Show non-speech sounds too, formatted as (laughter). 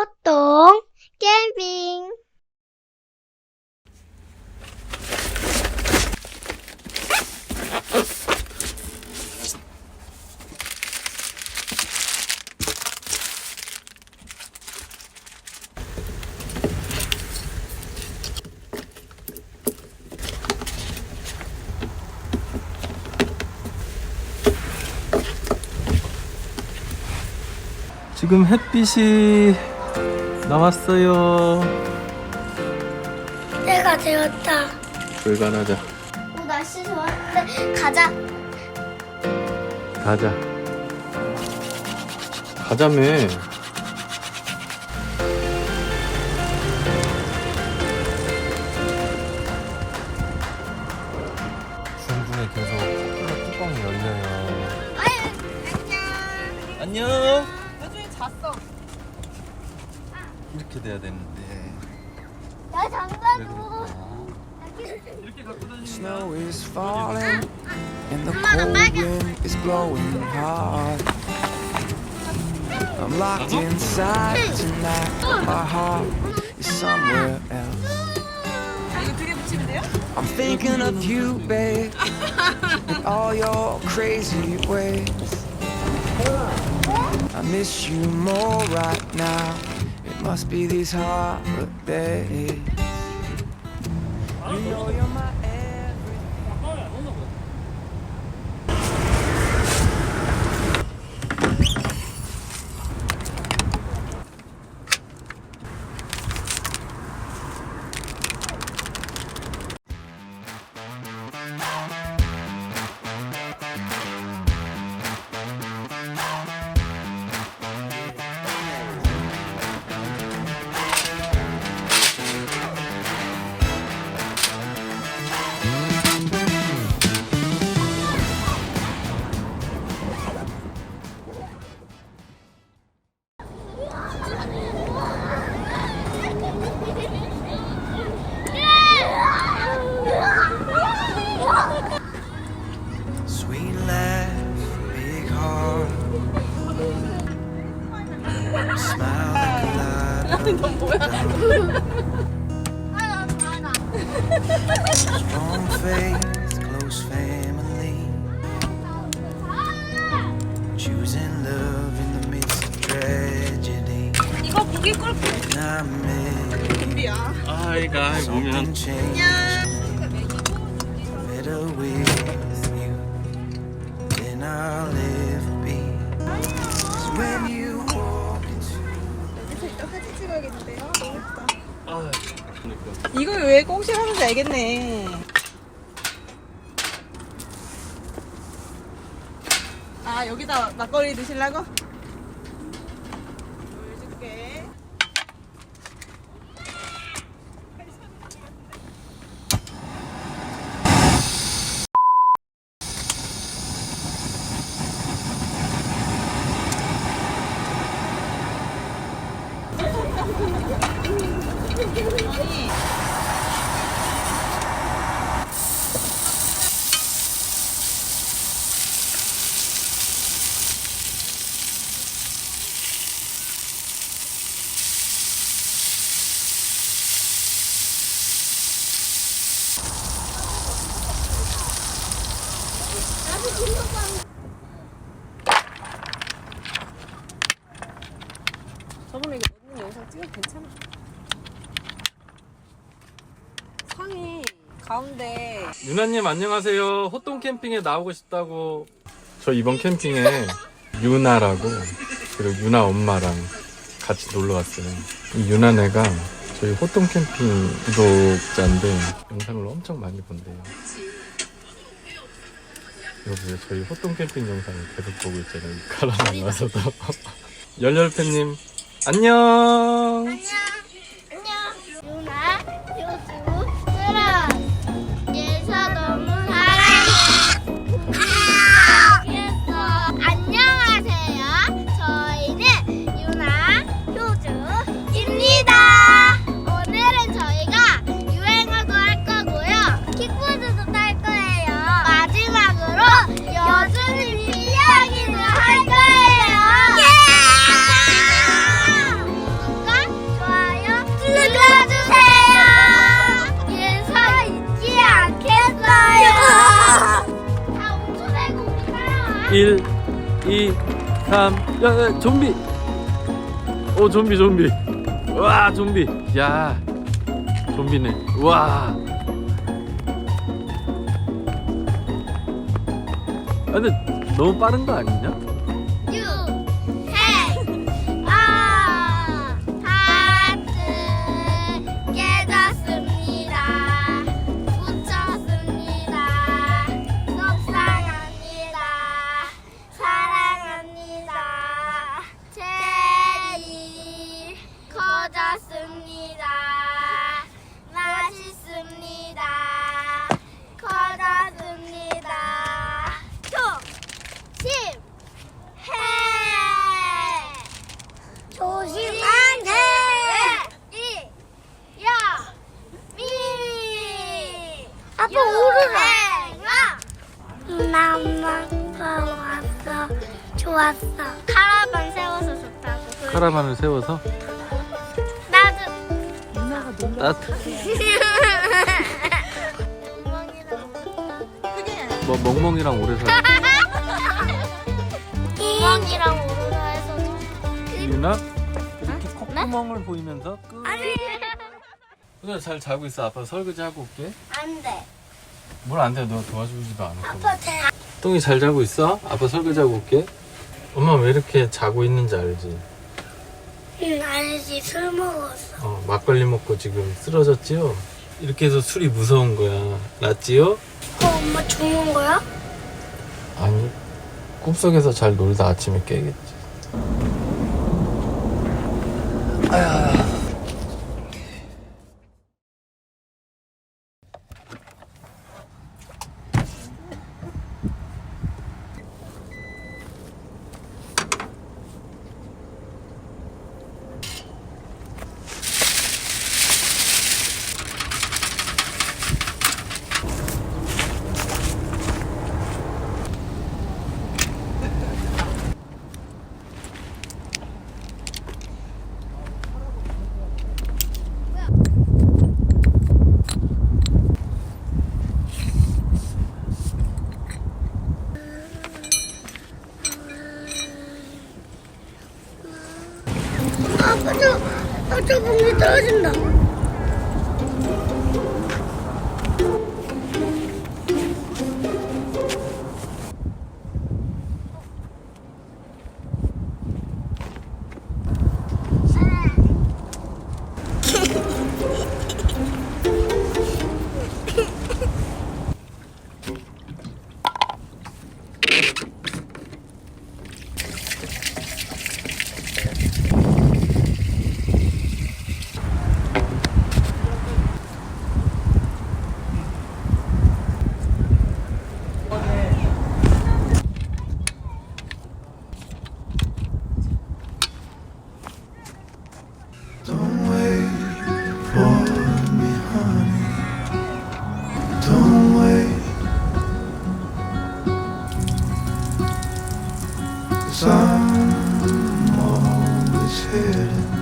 호똥 캠핑 지금 햇빛이 나왔어요. 때가 되었다 불간하자. 오 날씨 좋았는데 가자 가자. 가자며. 중국에 계속 커플러 뚜껑이 열려요. 안녕. 요즘에 잤어. 이렇게 돼야 되는데. 야 장가도 Snow is falling and the cold wind is blowing hard. I'm locked inside tonight, but my heart is somewhere else. 이거 두 개 붙이면 돼요? I'm thinking of you, babe, and all your crazy ways. I miss you more right now. Must be these holidays. You know you're my light. Strong faith, close family. Choosing love in the midst of tragedy. 이거 고기 끓고 And I met 준비야. 아이가 something changed. Better with you than I'll ever 사진 찍어야겠는데요. 너무 예쁘다. 아, 그러니까. 이거 왜 꽁실 하는지 알겠네. 아 여기다 막걸리 드실라고? 물 줄게. 저번에 이거 찍어도 괜찮아. 상이 가운데 유나님 안녕하세요. 호똥 캠핑에 나오고 싶다고. 저 이번 캠핑에 (laughs) 유나라고 그리고 유나 엄마랑 같이 놀러 왔어요. 이 유나네가 저희 호똥 캠핑 구독자인데 영상을 엄청 많이 본대요. 여보세요. 저희 호똥 캠핑 영상을 계속 보고 있잖아요. 이 가라만 와서도. (laughs) 열렬팬님 안녕. 안녕 1, 2, 3. 야, 야 좀비. 오, 좀비, 좀비. 와, 좀비. 야, 좀비네. 와. 아, 근데 너무 빠른 거 아니냐? 나만 왔어. 좋았어. 카라반 세워서 좋다고. 카라반을 세워서 나도. 따뜻. 뭐 멍멍이랑 오래 살. 엉망이랑 오르라해서 유나 이렇게 콧구멍을 보이면서 끄. 아니 유나 잘 자고 있어. 아빠 설거지 하고 올게. 안 돼 뭘 안 돼? 너 도와주지도 않을 거고. 아빠 대 똥이 잘 자고 있어? 아빠 설거지 하고 올게. 엄마 왜 이렇게 자고 있는지 알지? 응 알지 술 먹었어 어, 막걸리 먹고 지금 쓰러졌지요? 이렇게 해서 술이 무서운 거야. 낫지요? 어 엄마 죽는 거야? 아니, 꿈속에서 잘 놀다 아침에 깨겠지. 아빠 Cause I'm always headed